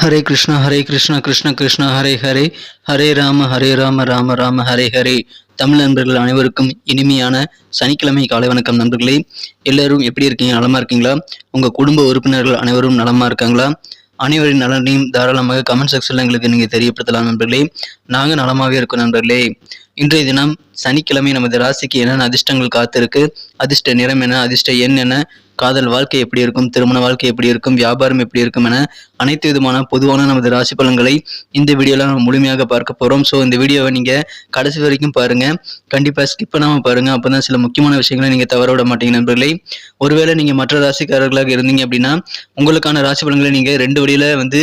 ஹரே கிருஷ்ணா ஹரே கிருஷ்ணா கிருஷ்ண கிருஷ்ணா ஹரே ஹரே. ஹரே ராம ஹரே ராம ராம ராம ஹரே ஹரே. தமிழ் நண்பர்கள் அனைவருக்கும் இனிமையான சனிக்கிழமை காலை வணக்கம் நண்பர்களே. எல்லாரும் எப்படி இருக்கீங்க? நலமா இருக்கீங்களா? உங்க குடும்ப உறுப்பினர்கள் அனைவரும் நலமா இருக்காங்களா? அனைவரின் நலனையும் தாராளமாக கமெண்ட் செக்ஷனில் எங்களுக்கு நீங்கள் தெரியப்படுத்தலாம் நண்பர்களே. நாங்க நலமாகவே இருக்கோம் நண்பர்களே. இன்றைய தினம் சனிக்கிழமை நமது ராசிக்கு என்னென்ன அதிர்ஷ்டங்கள் காத்திருக்கு? அதிர்ஷ்ட நிறம் என்ன? அதிர்ஷ்ட எண் என்ன? காதல் வாழ்க்கை எப்படி இருக்கும்? திருமண வாழ்க்கை எப்படி இருக்கும்? வியாபாரம் எப்படி இருக்கும் என அனைத்து விதமான பொதுவான நமது ராசி பலன்களை இந்த வீடியோவில் நம்ம முழுமையாக பார்க்க போகிறோம் ஸோ இந்த வீடியோவை நீங்கள் கடைசி வரைக்கும் பாருங்க. கண்டிப்பாக ஸ்கிப் பாருங்கள் அப்போ தான் சில முக்கியமான விஷயங்களை நீங்கள் தவற விட மாட்டீங்க நண்பர்களே. ஒருவேளை நீங்கள் மற்ற ராசிக்காரர்களாக இருந்தீங்க அப்படின்னா உங்களுக்கான ராசி பலன்களை நீங்கள் ரெண்டு வழியில் வந்து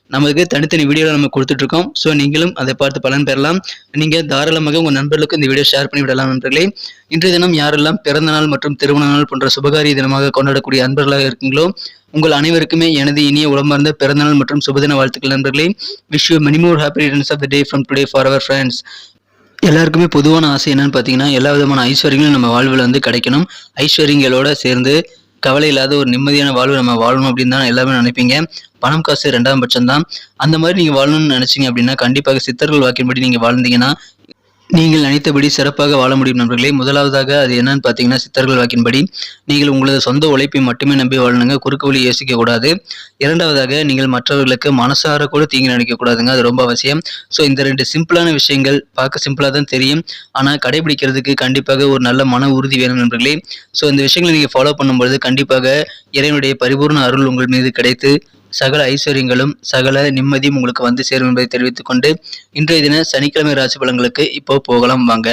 நமக்கு தனித்தனி வீடியோவில் நம்ம கொடுத்துட்ருக்கோம். ஸோ நீங்களும் அதை பார்த்து பலன் பெறலாம். நீங்கள் தாராளமாக உங்கள் நண்பர்களுக்கு இந்த வீடியோ ஷேர் பண்ணி விடலாம் நண்பர்களே. இன்றைய தினம் யாரெல்லாம் பிறந்த நாள் மற்றும் திருமண நாள் போன்ற சுபகாரிய தினமாக கொண்டாடக்கூடிய அன்பர்களாக இருக்கீங்களோ உங்கள் அனைவருக்குமே எனது இனிய உளமார்ந்த பிறந்தநாள் மற்றும் சுபதின வாழ்த்துக்கள் நண்பர்களே. Wish you many more happy returns of the day from today for our friends எல்லாருக்குமே பொதுவான ஆசை என்னன்னு பார்த்தீங்கன்னா எல்லா விதமான ஐஸ்வர்யங்களும் நம்ம வாழ்வில் வந்து கிடைக்கணும். ஐஸ்வர்யங்களோட சேர்ந்து கவலை இல்லாத ஒரு நிம்மதியான வாழ்வு நம்ம வாழணும் அப்படின்னு தான் எல்லாமே நினைப்பீங்க. பணம் காசு ரெண்டாம் பட்சம் தான் அந்த மாதிரி நீங்கள் வாழணும்னு நினச்சிங்க அப்படின்னா கண்டிப்பாக சித்தர்கள் வாக்கின்படி நீங்கள் வாழ்ந்தீங்கன்னா நீங்கள் நினைத்தபடி சிறப்பாக வாழ முடியும் நண்பர்களே. முதலாவதாக அது என்னன்னு பார்த்தீங்கன்னா சித்தர்கள் வாக்கின்படி நீங்கள் உங்களது சொந்த உழைப்பை மட்டுமே நம்பி வாழணுங்க குறுக்கு வழி யோசிக்க கூடாது. இரண்டாவதாக நீங்கள் மற்றவர்களுக்கு மனசார கூட தீங்கு நினைக்க கூடாதுங்க. அது ரொம்ப அவசியம். ஸோ இந்த ரெண்டு சிம்பிளான விஷயங்கள் பார்க்க சிம்பிளாக தான் தெரியும். ஆனால் கடைபிடிக்கிறதுக்கு கண்டிப்பாக ஒரு நல்ல மன உறுதி வேணும் நண்பர்களே. ஸோ இந்த விஷயங்களை நீங்கள் ஃபாலோ பண்ணும்பொழுது கண்டிப்பாக இறைவனுடைய பரிபூர்ண அருள் உங்கள் மீது கிடைத்து சகல ஐஸ்வர்யங்களும் சகல நிம்மதியும் உங்களுக்கு வந்து சேரும் என்பதை தெரிவித்துக் கொண்டு இன்றைய தின சனிக்கிழமை ராசி பலன்களுக்கு இப்போ போகலாம் வாங்க.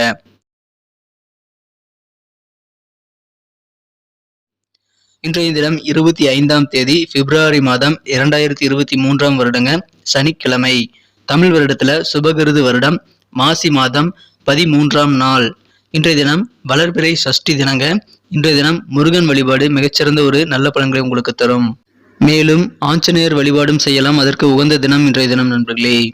இன்றைய தினம் இருபத்தி ஐந்தாம் தேதி பிப்ரவரி மாதம் இரண்டாயிரத்தி இருபத்தி மூன்றாம் வருடங்க சனிக்கிழமை. தமிழ் வருடத்துல சுபகிருது வருடம் மாசி மாதம் பதிமூன்றாம் நாள். இன்றைய தினம் வளர்பிறை சஷ்டி தினங்க. இன்றைய தினம் முருகன் வழிபாடு மிகச்சிறந்த ஒரு நல்ல பலன்களை உங்களுக்கு தரும். மேலும் ஆஞ்சநேயர் வழிபாடும் செய்யலாம். அதற்கு உகந்த தினம் இன்றைய தினம் நண்பர்களே.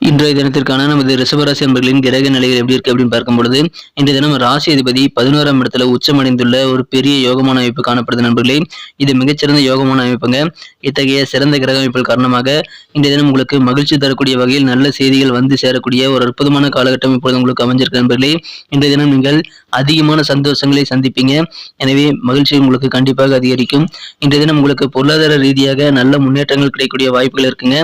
இன்றைய தினத்திற்கான நமது ரிஷபராசி அன்பர்களின் கிரக நிலைகள் எப்படி இருக்கு அப்படின்னு பார்க்கும்பொழுது இன்றைய தினம் ராசி அதிபதி பதினோராம் இடத்துல உச்சமடைந்துள்ள ஒரு பெரிய யோகமான அமைப்பு காணப்படுது நண்பர்களே. இது மிகச்சிறந்த யோகமான அமைப்புங்க. இத்தகைய சிறந்த கிரக அமைப்புகள் காரணமாக இன்றைய தினம் உங்களுக்கு மகிழ்ச்சி தரக்கூடிய வகையில் நல்ல செய்திகள் வந்து சேரக்கூடிய ஒரு அற்புதமான காலகட்டம் இப்பொழுது உங்களுக்கு அமைஞ்சிருக்கு நண்பர்களே. இன்றைய தினம் நீங்கள் அதிகமான சந்தோஷங்களை சந்திப்பீங்க. எனவே மகிழ்ச்சி உங்களுக்கு கண்டிப்பாக அதிகரிக்கும். இன்றைய தினம் உங்களுக்கு பொருளாதார ரீதியாக நல்ல முன்னேற்றங்கள் கிடைக்கக்கூடிய வாய்ப்புகள் இருக்குங்க.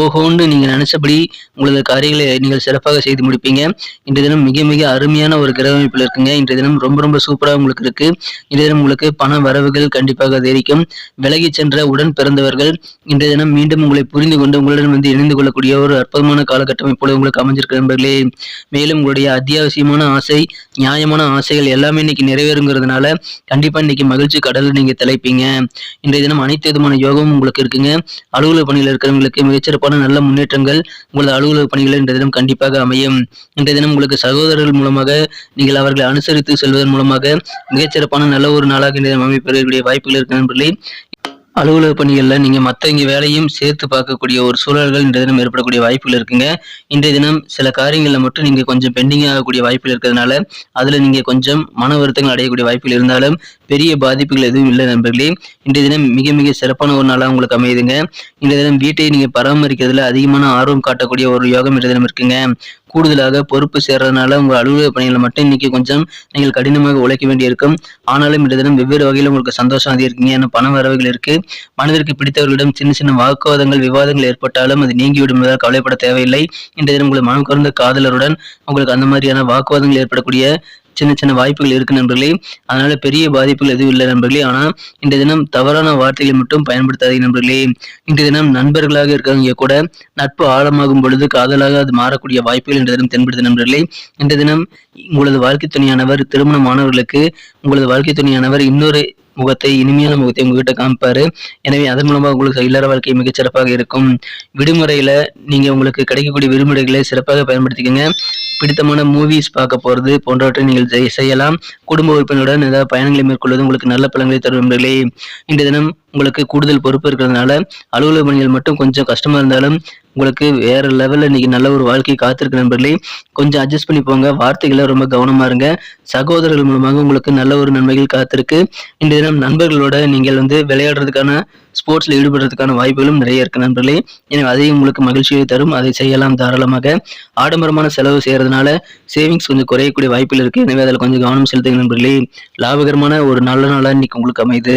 ஓஹோன்னு நீங்க நினைச்சபடி உங்களது காரியங்களை நீங்கள் சிறப்பாக செய்து முடிப்பீங்க. இன்றைய தினம் மிக மிக அருமையான ஒரு கிரக அமைப்பில் இருக்குங்க. இன்றைய தினம் ரொம்ப ரொம்ப சூப்பராக உங்களுக்கு இருக்கு. இன்றைய தினம் உங்களுக்கு பண வரவுகள் கண்டிப்பாக அதிகரிக்கும். விலகி சென்ற உடன் பிறந்தவர்கள் இன்றைய தினம் மீண்டும் உங்களை புரிந்து கொண்டு உங்களுடன் வந்து இணைந்து கொள்ளக்கூடிய ஒரு அற்புதமான காலகட்டம் இப்பொழுது உங்களுக்கு அமைஞ்சிருக்க நண்பர்களே. மேலும் உங்களுடைய அத்தியாவசியமான ஆசை நியாயமான ஆசைகள் எல்லாமே இன்னைக்கு நிறைவேறுங்கிறதுனால கண்டிப்பா இன்னைக்கு மகிழ்ச்சி கடலில் நீங்க திளைப்பீங்க. இன்றைய தினம் அனைத்து விதமான யோகமும் உங்களுக்கு இருக்குங்க. அலுவலக பணியில் இருக்கிறவங்களுக்கு மிகச்சிறப்பான நல்ல முன்னேற்றங்கள் உங்களது அலுவலக பணிகள் இன்றைய தினம் கண்டிப்பாக அமையும். இன்றைய தினம் உங்களுக்கு சகோதரர்கள் மூலமாக நீங்கள் அவர்களை அனுசரித்து செல்வதன் மூலமாக மிகச்சிறப்பான நல்ல ஒரு நாளாக இன்றைய தினம் அமைப்பெறக்கூடிய வாய்ப்புகள் இருக்கு நண்பர்களே. அலுவலக பணிகளில் நீங்கள் மற்றவங்க வேலையும் சேர்த்து பார்க்கக்கூடிய ஒரு சூழல்கள் இன்றைய தினம் ஏற்படக்கூடிய வாய்ப்புகள் இருக்குங்க. இன்றைய தினம் சில காரியங்களில் மட்டும் நீங்கள் கொஞ்சம் பெண்டிங் ஆகக்கூடிய வாய்ப்புகள் இருக்கிறதுனால அதில் நீங்கள் கொஞ்சம் மன வருத்தங்கள் அடையக்கூடிய வாய்ப்புகள் இருந்தாலும் பெரிய பாதிப்புகள் எதுவும் இல்லை நண்பர்களே. இன்றைய தினம் மிக மிக சிறப்பான ஒரு நாளாக உங்களுக்கு அமையுதுங்க. இன்றைய தினம் வீட்டை நீங்கள் பராமரிக்கிறதுல அதிகமான ஆர்வம் காட்டக்கூடிய ஒரு யோகம் இன்றைய தினம் இருக்குங்க. கூடுதலாக பொறுப்பு சேர்றதுனால உங்கள் அலுவலக பணிகளை மட்டும் இன்னைக்கு கொஞ்சம் நீங்கள் கடினமாக உழைக்க வேண்டியிருக்கும். ஆனாலும் இந்த தினம் வெவ்வேறு வகையில் உங்களுக்கு சந்தோஷம் அதிகரிக்குங்க. ஏன்னா பண வரவுகள் இருக்கு. மனதிற்கு பிடித்தவர்களிடம் சின்ன சின்ன வாக்குவாதங்கள் விவாதங்கள் ஏற்பட்டாலும் அது நீங்கிவிடும் என்பதால் கவலைப்பட தேவையில்லை. இன்றைய தினம் உங்களை மனம் கறந்த காதலருடன் உங்களுக்கு அந்த மாதிரியான வாக்குவாதங்கள் ஏற்படக்கூடிய சின்ன சின்ன வாய்ப்புகள் இருக்கு நண்பர்களே. அதனால பெரிய பாதிப்புகள் எதுவும் இல்லை நண்பர்களே. ஆனால் இந்த தினம் தவறான வார்த்தைகளை மட்டும் பயன்படுத்தாதீங்க நண்பர்களே. இன்றைய தினம் நண்பர்களாக இருக்காங்க கூட நட்பு ஆழமாகும் பொழுது காதலாக அது மாறக்கூடிய வாய்ப்புகள் இன்றைய தினம் தென்படுது நண்பர்களே. இன்றைய தினம் உங்களது வாழ்க்கை துணையானவர் திருமணமானவர்களுக்கு உங்களது வாழ்க்கை துணையானவர் இன்னொரு முகத்தை இனிமையான முகத்தை உங்ககிட்ட காமிப்பாரு. எனவே அதன் மூலமாக உங்களுக்கு இல்லற வாழ்க்கை மிகச்சிறப்பாக இருக்கும். விடுமுறையில நீங்க உங்களுக்கு கிடைக்கக்கூடிய விடுமுறைகளை சிறப்பாக பயன்படுத்திக்கங்க. பிடித்தமான மூவிஸ் பார்க்க போறது போன்றவற்றை நீங்கள் செய்- செய்யலாம். குடும்ப உறுப்பினருடன் ஏதாவது பயணங்களை மேற்கொள்வது உங்களுக்கு நல்ல பலன்களை தரும் நண்பர்களே இன்றைய தினம் உங்களுக்கு கூடுதல் பொறுப்பு இருக்கிறதுனால அலுவலக பணிகள் மட்டும் கொஞ்சம் கஷ்டமா இருந்தாலும் உங்களுக்கு வேற லெவல்ல இன்னைக்கு நல்ல ஒரு வாழ்க்கை காத்திருக்கு நண்பர்களே. கொஞ்சம் அட்ஜஸ்ட் பண்ணி போங்க. வார்த்தைகளை ரொம்ப கவனமா இருங்க. சகோதரர்கள் மூலமாக உங்களுக்கு நல்ல ஒரு நன்மைகள் காத்திருக்கு. இன்றைய தினம் நண்பர்களோட நீங்கள் வந்து விளையாடுறதுக்கான ஸ்போர்ட்ஸ்ல ஈடுபடுறதுக்கான வாய்ப்புகளும் நிறைய இருக்கு நண்பர்களே. எனவே அதையும் உங்களுக்கு மகிழ்ச்சியை தரும். அதை செய்யலாம் தாராளமாக. ஆடம்பரமான செலவு செய்யறதுனால சேவிங்ஸ் கொஞ்சம் குறையக்கூடிய வாய்ப்புகள் இருக்கு. எனவே அதில் கொஞ்சம் கவனம் செலுத்துங்க நண்பர்களே. லாபகரமான ஒரு நல்ல நாளாக இன்னைக்கு உங்களுக்கு அமையுது.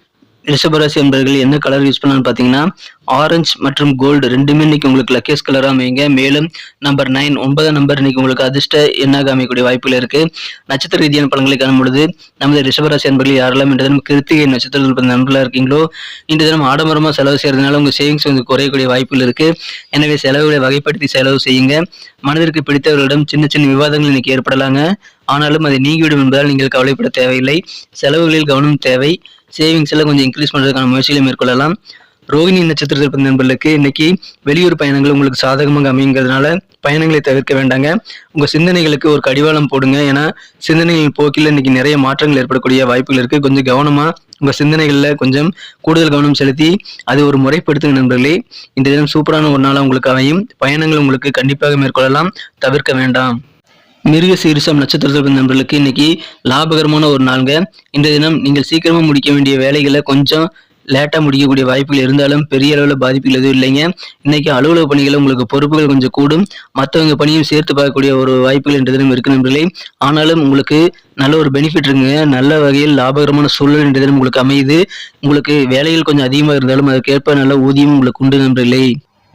ரிஷபராசி என்பர்கள் என்ன கலர் யூஸ் பண்ணலாம்னு பார்த்தீங்கன்னா ஆரஞ்சு மற்றும் கோல்டு ரெண்டுமே இன்னைக்கு உங்களுக்கு லக்கேஸ் கலராக அமைங்க மேலும் நம்பர் நைன் ஒன்பதாம் நம்பர் இன்னைக்கு உங்களுக்கு அதிர்ஷ்ட எண்ணாக அமையக்கூடிய வாய்ப்புகள் இருக்கு. நட்சத்திர ரீதியான பலன்களை காணும் பொழுது நமது ரிஷபராசி என்பர்கள் யாரெல்லாம் இன்று தினம் கிருத்திகை நட்சத்திரத்தில் பிறந்த நண்பர்களாக இருக்கீங்களோ இந்த தினம் ஆடம்பரமாக செலவு செய்யறதுனால உங்க சேவிங்ஸ் வந்து குறையக்கூடிய வாய்ப்புகள் இருக்கு. எனவே செலவுகளை வகைப்படுத்தி செலவு செய்யுங்க. மனதிற்கு பிடித்தவர்களிடம் சின்ன சின்ன விவாதங்கள் இன்னைக்கு ஏற்படலாங்க. ஆனாலும் அது நீங்கிவிடும் என்பதால் நீங்கள் கவலைப்பட தேவையில்லை. செலவுகளில் கவனம் தேவை. சேவிங்ஸ் எல்லாம் கொஞ்சம் இன்க்ரீஸ் பண்ணுறதுக்கான முயற்சிகளை மேற்கொள்ளலாம். ரோகிணி நட்சத்திரத்தில் பிறந்த நண்பர்களுக்கு இன்னைக்கு வெளியூர் பயணங்கள் உங்களுக்கு சாதகமாக அமைங்கிறதுனால பயணங்களை தவிர்க்க வேண்டாங்க. உங்க சிந்தனைகளுக்கு ஒரு கடிவாளம் போடுங்க. ஏன்னா சிந்தனைகள் போக்கில் இன்னைக்கு நிறைய மாற்றங்கள் ஏற்படக்கூடிய வாய்ப்புகள் இருக்கு. கொஞ்சம் கவனமா உங்க சிந்தனைகளில் கொஞ்சம் கூடுதல் கவனம் செலுத்தி அது ஒரு முறைப்படுத்துங்க நண்பர்களே. இந்த தினம் சூப்பரான ஒரு நாளாக உங்களுக்கு அமையும். பயணங்கள் உங்களுக்கு கண்டிப்பாக மேற்கொள்ளலாம். தவிர்க்க வேண்டாம். மிருக சீரிசம் நட்சத்திரத்தில் பிறந்த நண்பர்களுக்கு இன்னைக்கு லாபகரமான ஒரு நாளுங்க. இன்றைய தினம் நீங்கள் சீக்கிரமாக முடிக்க வேண்டிய வேலைகளை கொஞ்சம் லேட்டாக முடிக்கக்கூடிய வாய்ப்புகள் இருந்தாலும் பெரிய அளவில் பாதிப்புகள் எதுவும் இல்லைங்க. இன்னைக்கு அலுவலக பணிகள் உங்களுக்கு பொறுப்புகள் கொஞ்சம் கூடும். மற்றவங்க பணியும் சேர்த்து பார்க்கக்கூடிய ஒரு வாய்ப்புகள் என்ற தினம் இருக்கு நண்பர்களே. ஆனாலும் உங்களுக்கு நல்ல ஒரு பெனிஃபிட் இருக்குங்க. நல்ல வகையில் லாபகரமான சூழல் என்ற தினம் உங்களுக்கு அமையுது. உங்களுக்கு வேலைகள் கொஞ்சம் அதிகமாக இருந்தாலும் அதற்கேற்ப நல்ல ஊதியம் உங்களுக்கு உண்டு நண்பர்களே.